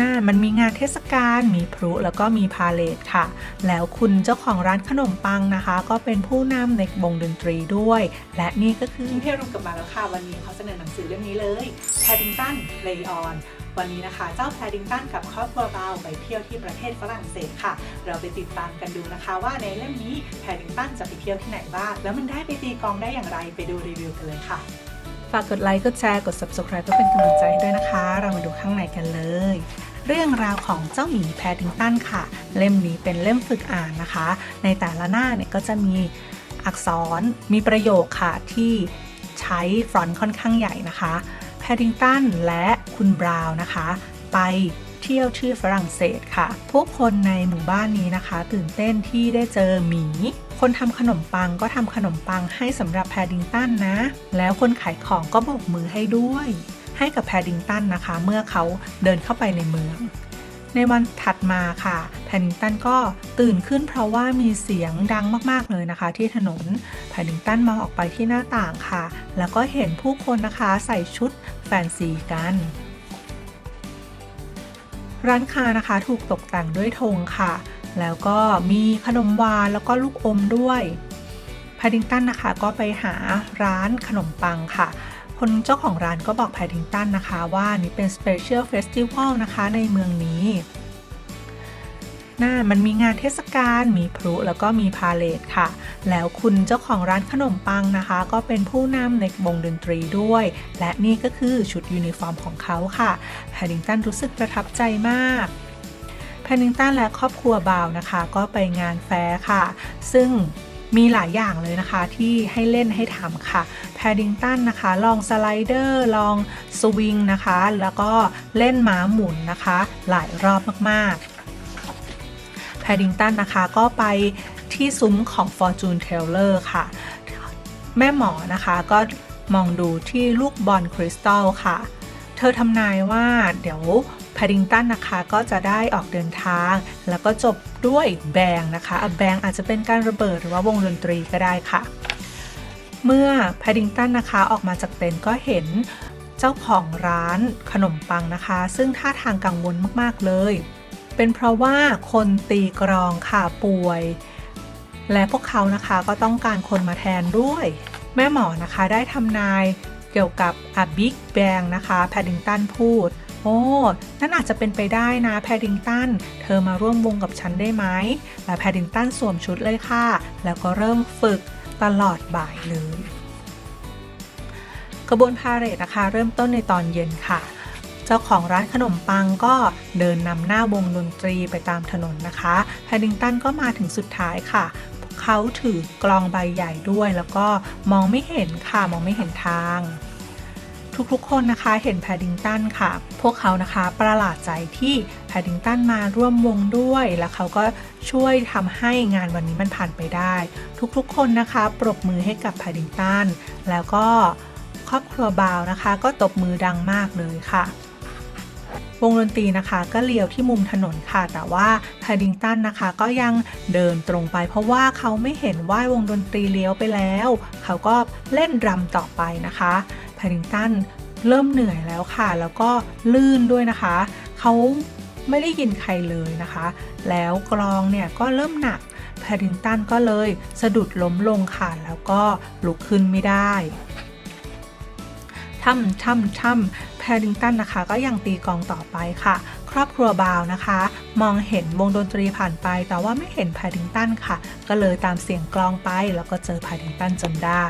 น่ามันมีงานเทศกาล มีพลุแล้วก็มีพาเลทค่ะ แล้วคุณเจ้าของร้านขนมปังนะคะ ก็เป็นผู้นำในวงดนตรีด้วย และนี่ก็คือที่ยรวมกับมาแล้วค่ะ วันนี้เขาเสนอหนังสือเล่มนี้เลย Paddington Play On วันนี้นะคะ เจ้าแพดดิงตันกับครอบครัวเบาไปเที่ยวที่ประเทศฝรั่งเศสค่ะ เราไปติดตามกันดูนะคะ ว่าในเล่มนี้แพดดิงตันจะไปเที่ยวที่ไหนบ้างแล้วมันได้ไปตีกองได้อย่างไรไปดูรีวิวกันเลยค่ะฝากกดไลค์ กดแชร์ กด subscribe เพื่อเป็นกำลังใจให้ด้วยนะคะ เรามาดูข้างในกันเลย เรื่องราวของเจ้าหมีแพดดิงตันค่ะ เล่มนี้เป็นเล่มฝึกอ่านนะคะ ในแต่ละหน้าเนี่ยก็จะมีอักษรมีประโยคค่ะที่ใช้ฟรอนต์ค่อนข้างใหญ่นะคะ แพดดิงตันและคุณบราวน์นะคะ ไปเที่ยวที่ฝรั่งเศสค่ะพวกคนในหมู่บ้านนี้นะคะ ตื่นเต้นที่ได้เจอหมี คนทำขนมปังก็ทำขนมปังให้สำหรับแพดดิงตันนะ แล้วคนขายของก็โบกมือให้ด้วย ให้กับแพดดิงตันนะคะ เมื่อเขาเดินเข้าไปในเมือง ในวันถัดมาค่ะ แพดดิงตันก็ตื่นขึ้นเพราะว่ามีเสียงดังมากๆเลยนะคะ ที่ถนน แพดดิงตันมองออกไปที่หน้าต่างค่ะ แล้วก็เห็นผู้คนนะคะใส่ชุดแฟนซีกันร้านค้านะคะถูกตกแต่งด้วยธงค่ะ แล้วก็มีขนมหวานแล้วก็ลูกอมด้วยแพดดิงตันนะคะก็ไปหาร้านขนมปังค่ะ คนเจ้าของร้านก็บอกแพดดิงตันนะคะว่านี่เป็น Special Festival นะคะในเมืองนี้น่ามันมีงานเทศกาล มีพลุแล้วก็มีพาเลทค่ะ แล้วคุณเจ้าของร้านขนมปังนะคะ ก็เป็นผู้นำในวงดนตรีด้วย และนี่ก็คือชุดยูนิฟอร์มของเขาค่ะแพดดิงตันรู้สึกประทับใจมากแพดดิงตันและครอบครัวบาวนะคะ ก็ไปงานแฟร์ค่ะ ซึ่ง มีหลายอย่างเลยนะคะที่ให้เล่นให้ทำค่ะแพดดิงตันนะคะ ลองสไลเดอร์ ลองสวิงนะคะ แล้วก็เล่นม้าหมุนนะคะ หลายรอบมากๆแพดดิงตันนะคะก็ไปที่ซุ้มของ Fortune Teller ค่ะ แม่หมอนะคะก็มองดูที่ลูกบอลคริสตัลค่ะ เธอทำนายว่าเดี๋ยวแพดดิงตันนะคะก็จะได้ออกเดินทาง แล้วก็จบด้วยแบงนะคะแบงอาจจะเป็นการระเบิดหรือว่าวงดนตรีก็ได้ค่ะ เมื่อแพดดิงตันนะคะออกมาจากเต็นท์ก็เห็นเจ้าของร้านขนมปังนะคะ ซึ่งท่าทางกังวลมากๆเลย เป็นเพราะว่าคนตีกรองค่ะป่วย และพวกเขานะคะก็ต้องการคนมาแทนด้วย แม่หมอนะคะได้ทำนายเกี่ยวกับอบิ๊กแบงนะคะแพดดิงตันพูด โอ้ นั่นอาจจะเป็นไปได้นะแพดดิงตัน เธอมาร่วมวงกับฉันได้ไหมและแพดดิงตันสวมชุดเลยค่ะ แล้วก็เริ่มฝึกตลอดบ่ายเลยกระบวนพาเหรดนะคะเริ่มต้นในตอนเย็นค่ะ เจ้าของร้านขนมปังก็เดินนำหน้าวงดนตรีไปตามถนนนะคะแพดดิงตันก็มาถึงสุดท้ายค่ะเขาถือกลองใบใหญ่ด้วย แล้วก็มองไม่เห็นค่ะ มองไม่เห็นทาง ทุกๆ คนนะคะเห็นแพดดิงตันค่ะ พวกเขานะคะประหลาดใจที่แพดดิงตันมาร่วมวงด้วย แล้วเขาก็ช่วยทำให้งานวันนี้มันผ่านไปได้ ทุกๆ คนนะคะปรบมือให้กับแพดดิงตันแล้วก็ครอบครัวบาวนะคะ ก็ตบมือดังมากเลยค่ะวงดนตรีนะคะก็เลี้ยวที่มุมถนนค่ะ แต่ว่าแพดดิงตันนะคะก็ยังเดินตรงไป เพราะว่าเขาไม่เห็นว่าวงดนตรีเลี้ยวไปแล้ว เขาก็เล่นรำต่อไปนะคะ แพดิงตันเริ่มเหนื่อยแล้วค่ะ แล้วก็ลื่นด้วยนะคะ เขาไม่ได้ยินใครเลยนะคะ แล้วกลองเนี่ยก็เริ่มหนักแพดิงตันก็เลยสะดุดล้มลงค่ะ แล้วก็ลุกขึ้นไม่ได้ช่ำช่ำช่ำแพดิงตันนะคะ ก็ยังตีกลองต่อไปค่ะ ครอบครัวบาวนะคะ มองเห็นวงดนตรีผ่านไป แต่ว่าไม่เห็นแพดิงตันค่ะ ก็เลยตามเสียงกลองไป แล้วก็เจอแพดดิงตันจนได้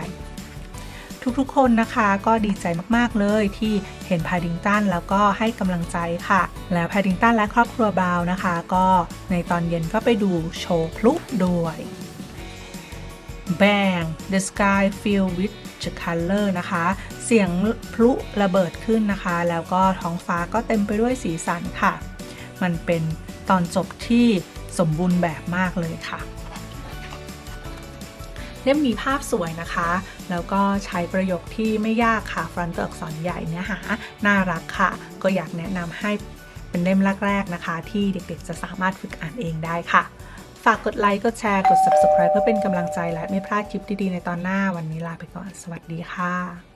ทุกๆ คนนะคะ ก็ดีใจมากๆเลยที่เห็นพดดิงตันแล้วก็ให้กำลังใจค่ะ แล้วพดดิงตันและครอบครัวบาวนะคะ ก็ในตอนเย็นก็ไปดูโชว์พลุด้วย Bang the sky filled with the color นะคะ เสียงพลุระเบิดขึ้นนะคะ แล้วก็ท้องฟ้าก็เต็มไปด้วยสีสันค่ะ มันเป็นตอนจบที่สมบูรณ์แบบมากเลยค่ะ เล่มมีภาพสวยนะคะ แล้วก็ใช้ประโยคที่ไม่ยากค่ะฟรอนต์ตัวอักษรใหญ่เนื้อหาน่ารักค่ะ ก็อยากแนะนำให้เป็นเล่มแรกๆนะคะ ที่เด็กๆจะสามารถฝึกอ่านเองได้ค่ะ ฝากกดไลค์ กดแชร์ กด subscribe เพื่อเป็นกำลังใจและไม่พลาดคลิปดีๆในตอนหน้าวันนี้ลาไปก่อน สวัสดีค่ะ